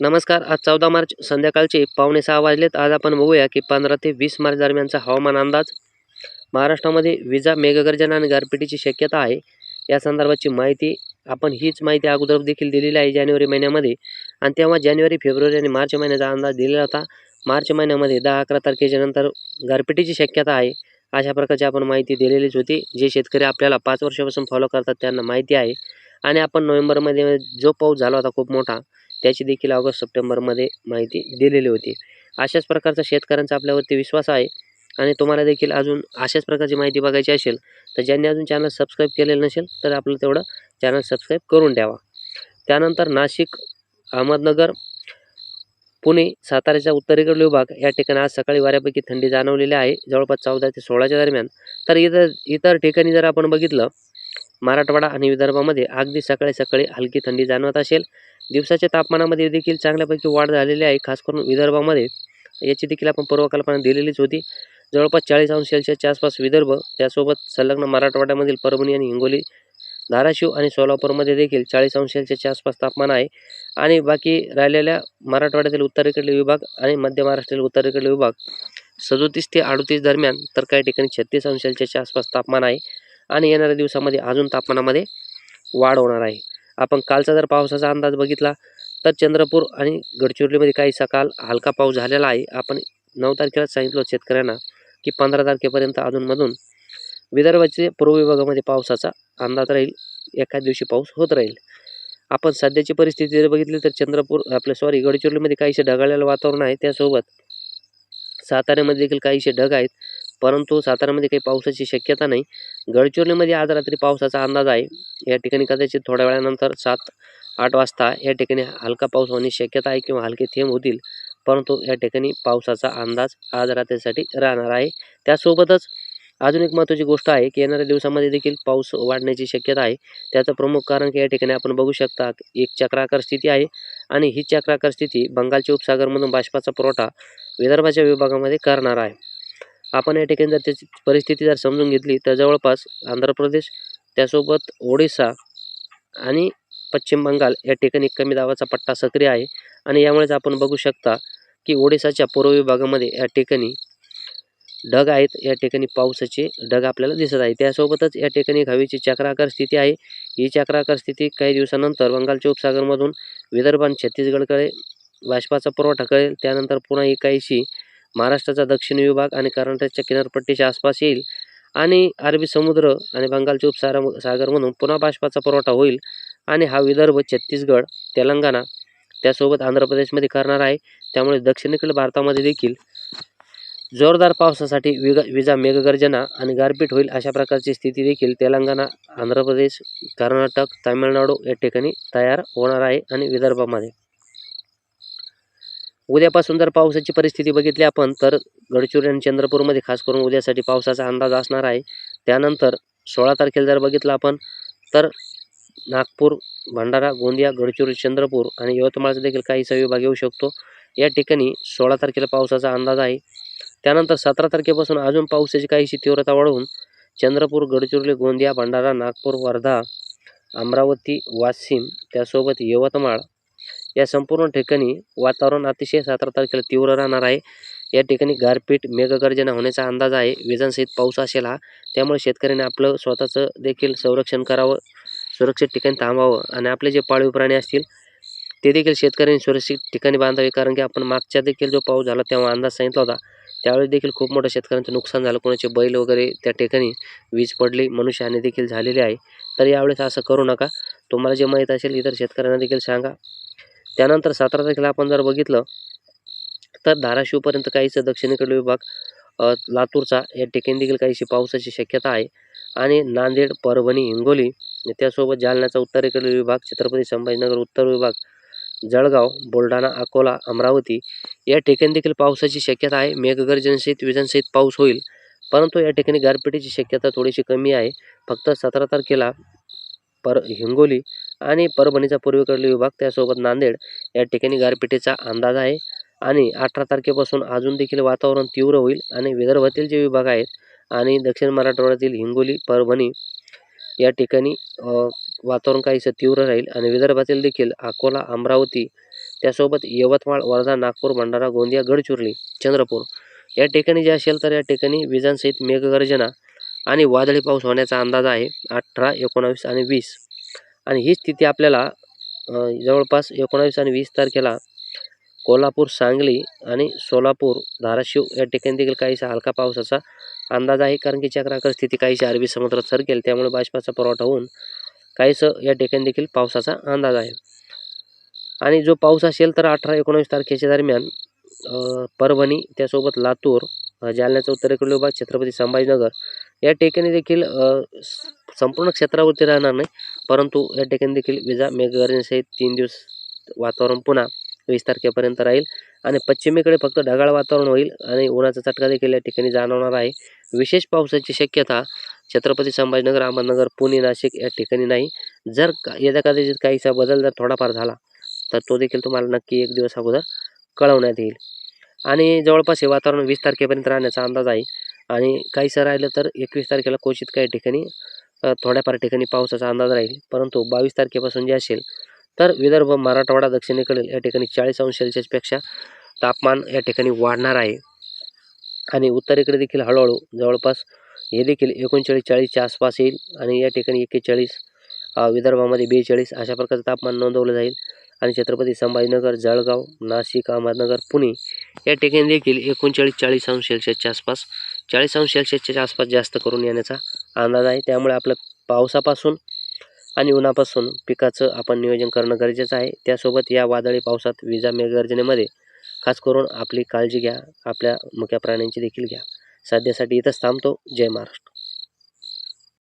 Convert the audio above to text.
नमस्कार आज चौदा मार्च संध्याकाळचे पावणे सहा वाजलेत. आज आपण बघूया की पंधरा ते वीस मार्च दरम्यानचा हवामान अंदाज. महाराष्ट्रामध्ये विजा मेघगर्जना आणि गारपिटीची शक्यता आहे. या संदर्भाची माहिती आपण हीच माहिती अगोदर देखील दिलेली आहे जानेवारी महिन्यामध्ये. आणि तेव्हा जानेवारी फेब्रुवारी आणि मार्च महिन्याचा अंदाज दिलेला होता. मार्च महिन्यामध्ये दहा अकरा तारखेच्या नंतर गारपिटीची शक्यता आहे अशा प्रकारची आपण माहिती दिलेलीच होती. जे शेतकरी आपल्याला पाच वर्षापासून फॉलो करतात त्यांना माहिती आहे. आणि आपण नोव्हेंबरमध्ये जो पाऊस झाला होता खूप मोठा त्याची देखील ऑगस्ट सप्टेंबरमध्ये माहिती दिलेली होती. अशाच प्रकारचा शेतकऱ्यांचा आपल्यावरती विश्वास आहे आणि तुम्हाला देखील अजून अशाच प्रकारची माहिती बघायची असेल तर ज्यांनी अजून चॅनल सबस्क्राईब केलेलं नसेल तर आपलं तेवढं चॅनल सबस्क्राईब करून द्यावा त्यानंतर नाशिक अहमदनगर पुणे साताऱ्याचा उत्तरेकडील विभाग या ठिकाणी आज सकाळी वाऱ्यापैकी थंडी जाणवलेली आहे. जवळपास चौदा ते सोळाच्या दरम्यान. तर इतर इतर ठिकाणी जर आपण बघितलं मराठवाडा आणि विदर्भामध्ये अगदी सकाळी सकाळी हलकी थंडी जाणवत असेल. दिवसाच्या तापमानामध्ये देखील चांगल्यापैकी वाढ झालेली आहे. खास करून विदर्भामध्ये याची देखील आपण पूर्वकल्पना दिलेलीच होती. जवळपास चाळीस अंश सेल्सिअसच्या आसपास विदर्भ त्यासोबत संलग्न मराठवाड्यामधील परभणी आणि हिंगोली धाराशिव आणि सोलापूरमध्ये देखील चाळीस अंश सेल्सिअसच्या आसपास तापमान आहे. आणि बाकी राहिलेल्या मराठवाड्यातील उत्तरेकडील विभाग आणि मध्य महाराष्ट्रातील उत्तरेकडील विभाग सदोतीस ते अडतीस दरम्यान तर काही ठिकाणी छत्तीस अंश सेल्सिअसच्या आसपास तापमान आहे. आणि येणाऱ्या दिवसामध्ये अजून तापमानामध्ये वाढ होणार आहे. आपण कालचा जर पावसाचा अंदाज बघितला तर चंद्रपूर आणि गडचिरोलीमध्ये काही सकाळ हलका पाऊस झालेला आहे. आपण नऊ तारखेलाच सांगितलं शेतकऱ्यांना की पंधरा तारखेपर्यंत अजूनमधून विदर्भाचे पूर्व विभागामध्ये पावसाचा अंदाज राहील. एखाद दिवशी पाऊस होत राहील. आपण सध्याची परिस्थिती जर बघितली तर चंद्रपूर आपल्या सॉरी गडचिरोलीमध्ये काहीसे ढगाळलेलं वातावरण आहे. त्यासोबत साताऱ्यामध्ये देखील काहीसे ढग आहेत. परंतु साताऱ्यामध्ये काही पावसाची शक्यता नाही. गडचिरोलीमध्ये आज रात्री पावसाचा अंदाज आहे. या ठिकाणी कदाचित थोड्या वेळानंतर सात आठ वाजता या ठिकाणी हलका पाऊस होण्याची शक्यता आहे किंवा हलके थेंब होतील. परंतु या ठिकाणी पावसाचा अंदाज आज रात्रीसाठी राहणार आहे. त्यासोबतच अजून एक महत्त्वाची गोष्ट आहे की येणाऱ्या दिवसामध्ये देखील पाऊस वाढण्याची शक्यता आहे. त्याचं प्रमुख कारण की या ठिकाणी आपण बघू शकता एक चक्राकार स्थिती आहे आणि ही चक्राकार स्थिती बंगालच्या उपसागरमधून बाष्पाचा पुरवठा विदर्भाच्या विभागामध्ये करणार आहे. आपण या ठिकाणी जर त्याची परिस्थिती जर समजून घेतली तर जवळपास आंध्र प्रदेश त्यासोबत ओडिसा आणि पश्चिम बंगाल या ठिकाणी कमी दाबाचा पट्टा सक्रिय आहे. आणि यामुळेच आपण बघू शकता की ओडिसाच्या पूर्व विभागामध्ये या ठिकाणी ढग आहेत या ठिकाणी पावसाचे ढग आपल्याला दिसत आहे त्यासोबतच या ठिकाणी हवेची चक्राकार स्थिती आहे. ही चक्राकार स्थिती काही दिवसानंतर बंगालच्या उपसागरमधून विदर्भ आणि छत्तीसगडकडे बाष्पाचा पुरवठा करेल त्यानंतर पुन्हा ही काहीशी महाराष्ट्राचा दक्षिण विभाग आणि कर्नाटकच्या किनारपट्टीच्या आसपास येईल. आणि अरबी समुद्र आणि बंगालच्या सागर म्हणून पुन्हा बाष्पाचा पुरवठा होईल. आणि हा विदर्भ छत्तीसगड तेलंगणा त्यासोबत आंध्र प्रदेशमध्ये करणार आहे. त्यामुळे दक्षिणेकडील भारतामध्ये देखील जोरदार पावसासाठी विग विजा मेघगर्जना आणि गारपीट होईल अशा प्रकारची स्थिती देखील तेलंगणा आंध्र प्रदेश कर्नाटक तामिळनाडू या ठिकाणी तयार होणार आहे आणि विदर्भामध्ये. उद्यापासून जर पावसाची परिस्थिती बघितली आपण तर गडचिरोली आणि चंद्रपूरमध्ये खास करून उद्यासाठी पावसाचा अंदाज असणार आहे. त्यानंतर सोळा तारखेला जर बघितलं आपण तर नागपूर भंडारा गोंदिया गडचिरोली चंद्रपूर आणि यवतमाळचा देखील काही विभाग येऊ शकतो. या ठिकाणी सोळा तारखेला पावसाचा अंदाज आहे. त्यानंतर सतरा तारखेपासून अजून पावसाची काहीशी तीव्रता वाढवून चंद्रपूर गडचिरोली गोंदिया भंडारा नागपूर वर्धा अमरावती वाशिम त्यासोबत यवतमाळ या संपूर्ण ठिकाणी वातावरण अतिशय सतरा तारखेला तीव्र राहणार आहे. या ठिकाणी गारपीट मेघगर्जना होण्याचा अंदाज आहे. विजांसहित पाऊस असेल हा. त्यामुळे शेतकऱ्यांनी आपलं स्वतःचं देखील संरक्षण करावं सुरक्षित ठिकाणी थांबावं आणि आपले जे पाळीव प्राणी असतील ते देखील शेतकऱ्यांनी सुरक्षित ठिकाणी बांधावे. कारण की आपण मागच्या देखील जो पाऊस झाला तेव्हा अंदाज सांगितला होता. त्यावेळेस देखील खूप मोठं शेतकऱ्यांचं नुकसान झालं. कोणाचे बैल वगैरे त्या ठिकाणी वीज पडली मनुष्यहानी देखील झालेली आहे. तर यावेळेस असं करू नका. तुम्हाला जे माहीत असेल इतर शेतकऱ्यांना देखील सांगा. त्यानंतर सतरा तारखेला आपण जर बघितलं तर धाराशिवपर्यंत काहीचं दक्षिणेकडील विभाग लातूरचा या ठिकाणी देखील काहीशी पावसाची शक्यता आहे. आणि नांदेड परभणी हिंगोली त्यासोबत जालन्याचा उत्तरेकडील विभाग छत्रपती संभाजीनगर उत्तर विभाग जळगाव बुलढाणा अकोला अमरावती या ठिकाणी देखील पावसाची शक्यता आहे. मेघगर्जनसहित विजांसहित पाऊस होईल. परंतु या ठिकाणी गारपिटीची शक्यता थोडीशी कमी आहे. फक्त सतरा तारखेला पर हिंगोली आणि परभणीचा पूर्वेकडील विभाग त्यासोबत नांदेड या ठिकाणी गारपिटीचा अंदाज आहे. आणि अठरा तारखेपासून अजून देखील वातावरण तीव्र होईल आणि विदर्भातील जे विभाग आहेत आणि दक्षिण मराठवाड्यातील हिंगोली परभणी या ठिकाणी वातावरण काहीसं तीव्र राहील आणि विदर्भातील देखील अकोला अमरावती त्यासोबत यवतमाळ वर्धा नागपूर भंडारा गोंदिया गडचिरोली चंद्रपूर या ठिकाणी जे असेल तर या ठिकाणी विजांसहित मेघगर्जना आणि वादळी पाऊस होण्याचा अंदाज आहे. अठरा एकोणावीस आणि वीस आणि ही स्थिती आपल्याला जवळपास एकोणावीस आणि वीस तारखेला कोल्हापूर सांगली आणि सोलापूर धाराशिव या ठिकाणी देखील काहीसा हलका पावसाचा अंदाज आहे. कारण की चक्राकर स्थिती काहीशी अरबी समुद्रात सरकेल त्यामुळे बाष्पाचा पुरवठा होऊन काहीसं या ठिकाणी देखील पावसाचा अंदाज आहे. आणि जो पाऊस असेल तर अठरा एकोणावीस तारखेच्या दरम्यान परभणी त्यासोबत लातूर जालन्याचा उत्तरेकडील विभाग छत्रपती संभाजीनगर या ठिकाणी देखील संपूर्ण क्षेत्रावरती राहणार नाही. परंतु या ठिकाणी देखील विजा मेघगर्जनेसहित तीन दिवस वातावरण पुन्हा वीस तारखेपर्यंत राहील. आणि पश्चिमेकडे फक्त ढगाळ वातावरण होईल आणि उन्हाचा चटका देखील या ठिकाणी जाणवणार आहे. विशेष पावसाची शक्यता छत्रपती संभाजीनगर अहमदनगर पुणे नाशिक या ठिकाणी नाही. जर का यदा कदाचित काहीसा बदल जर थोडाफार झाला तर तो देखील तुम्हाला नक्की एक दिवस अगोदर कळवण्यात येईल. आणि जवळपास हे वातावरण वीस तारखेपर्यंत राहण्याचा अंदाज आहे. आणि काहीसं राहिलं तर एकवीस तारखेला क्वचित काही ठिकाणी थोड्याफार ठिकाणी पावसाचा अंदाज राहील. परंतु बावीस तारखेपासून जे असेल तर विदर्भ मराठवाडा दक्षिणेकडील या ठिकाणी चाळीस अंश सेल्सिअसपेक्षा तापमान या ठिकाणी वाढणार आहे. आणि उत्तरेकडे देखील हळूहळू जवळपास हे देखील एकोणचाळीस चाळीसच्या आसपास येईल आणि या ठिकाणी एक्केचाळीस विदर्भामध्ये बेचाळीस अशा प्रकारचं तापमान नोंदवलं जाईल. आणि छत्रपती संभाजीनगर जळगाव नाशिक अहमदनगर पुणे या ठिकाणी देखील एकोणचाळीस चाळीस अंश सेल्सिअसच्या आसपास चाळीस अंश सेल्सिअसच्या आसपास जास्त करून येण्याचा अंदाज आहे. त्यामुळे आपलं पावसापासून आणि उन्हापासून पिकाचं आपण नियोजन करणं गरजेचं आहे. त्यासोबत या वादळी पावसात विजा मेघगर्जनेमध्ये खास करून आपली काळजी घ्या. आपल्या मुख्या प्राण्यांची देखील घ्या. सध्यासाठी इथंच थांबतो. जय महाराष्ट्र.